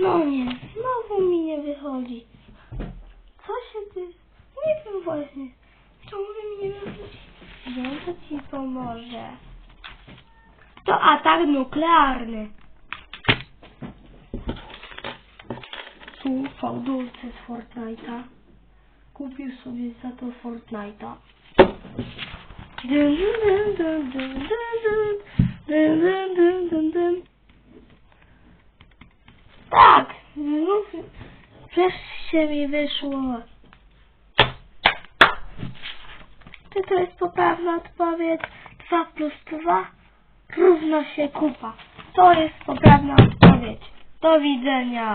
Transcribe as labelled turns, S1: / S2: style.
S1: No nie, znowu mi nie wychodzi. Co się ty... Nie wiem właśnie. Czemu mi nie wychodzi? Wiem, co ci pomoże. To atak nuklearny. tu fałdulce z Fortnite'a. Kupił sobie za to Fortnite'a. Tak! No, Wreszcie mi wyszło. Czy to jest poprawna odpowiedź? 2 plus 2 równa się kupa. To jest poprawna odpowiedź. Do widzenia.